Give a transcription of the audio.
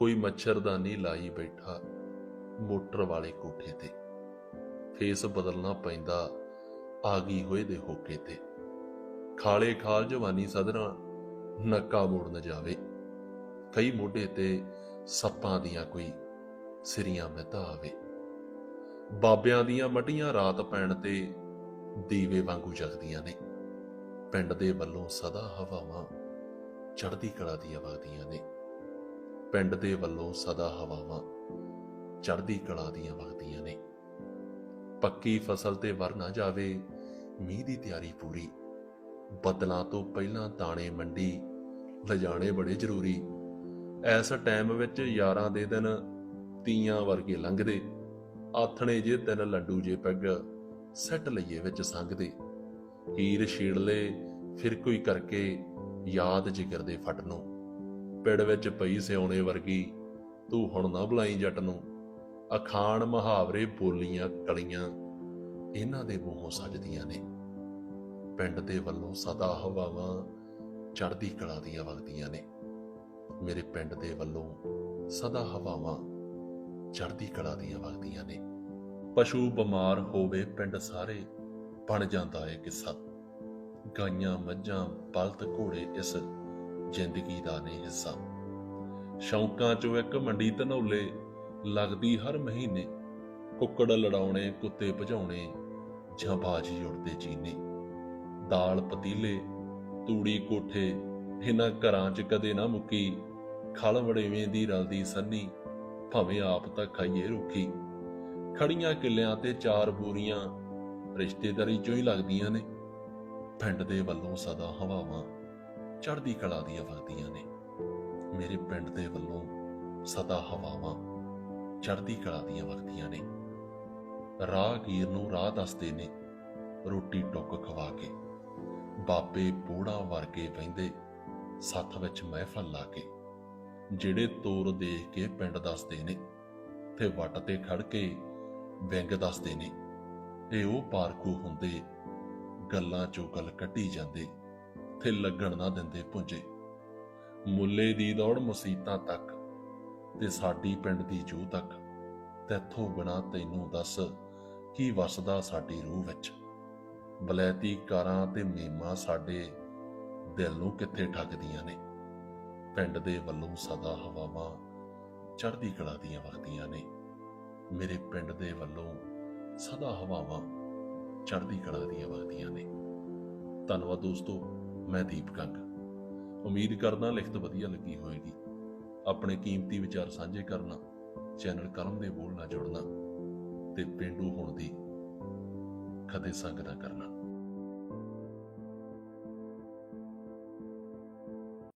ਕੋਈ ਮੱਛਰਦਾਨੀ ਲਾਈ ਬੈਠਾ ਮੋਟਰ ਵਾਲੇ ਕੋਠੇ ਤੇ। ਫੇਸ ਬਦਲਣਾ ਪੈਂਦਾ ਆ ਹੋਏ ਦੇ ਹੋਕੇ ਤੇ। ਖਾਲੇ ਖਾਲ ਜਵਾਨੀ ਸਦਰਾਂ ਨੱਕਾ ਮੋੜ ਨਾ ਜਾਵੇ। ਕਈ ਮੋਢੇ ਤੇ ਸੱਪਾਂ ਦੀਆਂ ਕੋਈ ਸਿਰੀਆਂ ਮਹਿਤਾ ਆਵੇ। ਬਾਬਿਆਂ ਦੀਆਂ ਮਟੀਆਂ ਰਾਤ ਪੈਣ ਤੇ ਦੀਵੇ ਵਾਂਗੂ ਜਗਦੀਆਂ ਨੇ। ਪਿੰਡ ਦੇ ਵੱਲੋਂ ਸਦਾ ਹਵਾਵਾਂ ਚੜ੍ਹਦੀ ਕਲਾ ਦੀਆਂ ਵਗਦੀਆਂ ਨੇ। ਪਿੰਡ ਦੇ ਵੱਲੋਂ ਸਦਾ ਹਵਾਵਾਂ ਚੜ੍ਹਦੀ ਕਲਾ ਦੀਆਂ ਵਗਦੀਆਂ ਨੇ। ਪੱਕੀ ਫਸਲ ਤੇ ਵਰ ਨਾ ਜਾਵੇ, ਮੀਂਹ ਦੀ ਤਿਆਰੀ ਪੂਰੀ। ਬਦਲਾਂ ਤੋਂ ਪਹਿਲਾਂ ਦਾਣੇ ਮੰਡੀ, ਲਿਜਾਣੇ ਬੜੇ ਜ਼ਰੂਰੀ। ਐਸ ਟਾਈਮ ਵਿੱਚ ਯਾਰਾਂ ਦੇ ਦਿਨ ਤੀਆਂ ਵਰਗੇ ਲੰਘਦੇ। ਆਥਣੇ ਜੇ ਤਿੰਨ ਲੱਡੂ ਜੇ ਪੈਗ ਸੱਟ ਲਈਏ ਵਿੱਚ ਸੰਗਦੇ ਹੀਰ ਛੇੜਲੇ ਫਿਰ ਕੋਈ ਕਰਕੇ ਯਾਦ ਜਿਗਰ ਦੇ ਫਟ ਨੂੰ ਪਿੜ ਵਿੱਚ ਪਈ ਸਿਉਣੇ ਵਰਗੀ, ਤੂੰ ਹੁਣ ਨਾ ਬੁਲਾਈ ਜੱਟ ਨੂੰ। ਅਖਾਣ ਮੁਹਾਵਰੇ ਬੋਲੀਆਂ ਕਲੀਆਂ ਇਹਨਾਂ ਦੇ ਮੂੰਹੋਂ ਸੱਜਦੀਆਂ ਨੇ। ਪਿੰਡ ਦੇ ਵੱਲੋਂ ਸਦਾ ਹਵਾਵਾਂ ਚੜ੍ਹਦੀ ਕਲਾ ਦੀਆਂ ਵਗਦੀਆਂ ਨੇ। ਮੇਰੇ ਪਿੰਡ ਦੇ ਵੱਲੋਂ ਸਦਾ ਹਵਾਵਾਂ ਚੜ੍ਹਦੀ ਕਲਾ ਦੀਆਂ ਵਗਦੀਆਂ ਨੇ। ਪਸ਼ੂ ਬਿਮਾਰ ਹੋਵੇ ਪਿੰਡ ਸਾਰੇ, ਬਣ ਜਾਂਦਾ ਏ ਕਿੱਸਾ। ਗਾਈਆਂ ਮੱਝਾਂ ਬਲਦ ਘੋੜੇ ਇਸ ਜ਼ਿੰਦਗੀ ਦਾ ਨੇ ਹਿੱਸਾ। ਸ਼ੌਂਕਾਂ ਚੋਂ ਇੱਕ ਮੰਡੀ ਧਨੌਲੇ ਲੱਗਦੀ ਹਰ ਮਹੀਨੇ। ਕੁੱਕੜ ਲੜਾਉਣੇ, ਕੁੱਤੇ ਭਜਾਉਣੇ, ਜਾਂ ਬਾਜੀ ਉੜਦੇ ਚੀਨੇ ਦਾਲ ਪਤੀਲੇ, ਤੂੜੀ ਕੋਠੇ, ਇਹਨਾਂ ਘਰਾਂ 'ਚ ਕਦੇ ਨਾ ਮੁੱਕੀ। ਖਲ ਵੜੇਵੇਂ ਦੀ ਰਲਦੀ ਸੰਨੀ, ਭਾਵੇਂ ਆਪ ਤਾਂ ਖਾਈਏ ਰੁੱਖੀ। ਖੜੀਆਂ ਕਿੱਲਿਆਂ ਤੇ ਚਾਰ ਬੋਰੀਆਂ ਰਿਸ਼ਤੇਦਾਰੀ ਚੋਂ ਹੀ ਲੱਗਦੀਆਂ ਨੇ। ਪਿੰਡ ਦੇ ਵੱਲੋਂ ਸਦਾ ਹਵਾਵਾਂ। ਚੜ੍ਹਦੀ ਕਲਾ ਦੀਆਂ ਵਗਦੀਆਂ ਨੇ। ਮੇਰੇ ਪਿੰਡ ਦੇ ਵੱਲੋਂ ਸਦਾ ਹਵਾਵਾਂ ਚੜ੍ਹਦੀ ਕਲਾ ਦੀਆਂ ਵਗਦੀਆਂ ਨੇ। ਰਾਹਗੀਰ ਨੂੰ ਰਾਹ ਦੱਸਦੇ ਨੇ, ਰੋਟੀ ਟੁੱਕ ਖਵਾ ਕੇ। ਬਾਬੇ ਬੂੜਾ ਵਰਗੇ ਬਹਿੰਦੇ ਸੱਥ ਵਿੱਚ ਮਹਿਫਲ ਲਾ ਕੇ, ਜਿਹੜੇ ਤੋਰ ਦੇਖ ਕੇ ਪਿੰਡ ਦੱਸਦੇ ਨੇ, ਤੇ ਵੱਟ ਤੇ ਖੜ ਕੇ ਵਿੰਗ ਦੱਸਦੇ ਨੇ। ਤੇ ਉਹ ਪਾਰਖੂ ਹੁੰਦੇ, ਗੱਲਾਂ ਚੋਂ ਗੱਲ ਕੱਢੀ ਜਾਂਦੇ। ਤੇ ਲੱਗਣ ਨਾ ਦਿੰਦੇ ਪੁੰਜੇ ਮੁੱਲੇ ਦੀ ਦੌੜ ਮੁਸੀਤਾਂ ਤੱਕ ਤੇ ਸਾਡੀ ਪਿੰਡ ਦੀ ਜੂ ਤੱਕ। ਤੈਥੋਂ ਬਿਨਾ ਤੈਨੂੰ ਦੱਸ ਕੀ ਵਸਦਾ ਸਾਡੀ ਰੂਹ ਵਿੱਚ? ਬਲੈਤੀ ਕਾਰਾਂ ਤੇ ਮੀਮਾਂ ਸਾਡੇ ਦਿਲ ਨੂੰ ਕਿੱਥੇ ਠੱਗਦੀਆਂ ਨੇ? ਪਿੰਡ ਦੇ ਵੱਲੋਂ ਸਦਾ ਹਵਾਵਾਂ ਚੜ੍ਹਦੀ ਕਲਾ ਦੀਆਂ ਵਗਦੀਆਂ ਨੇ। ਮੇਰੇ ਪਿੰਡ ਦੇ ਵੱਲੋਂ ਸਦਾ ਹਵਾਵਾਂ ਚੜ੍ਹਦੀ ਕਲਾ ਦੀਆਂ ਵਗਦੀਆਂ ਨੇ। ਧੰਨਵਾਦ ਦੋਸਤੋ। ਮੈਂ ਦੀਪ ਕੰਗ ਉਮੀਦ ਕਰਦਾ ਲਿਖਤ ਵਧੀਆ ਲੱਗੀ ਹੋਵੇਗੀ। ਆਪਣੇ ਕੀਮਤੀ ਵਿਚਾਰ ਸਾਂਝੇ ਕਰਨਾ, ਚੈਨਲ ਕਰਮ ਦੇ ਬੋਲ ਨਾਲ ਜੁੜਨਾ ਤੇ ਪਿੰਡੂ ਹੋਣ ਦੀ ਕਦੇ ਸੰਗ ਨਾ ਕਰਨਾ।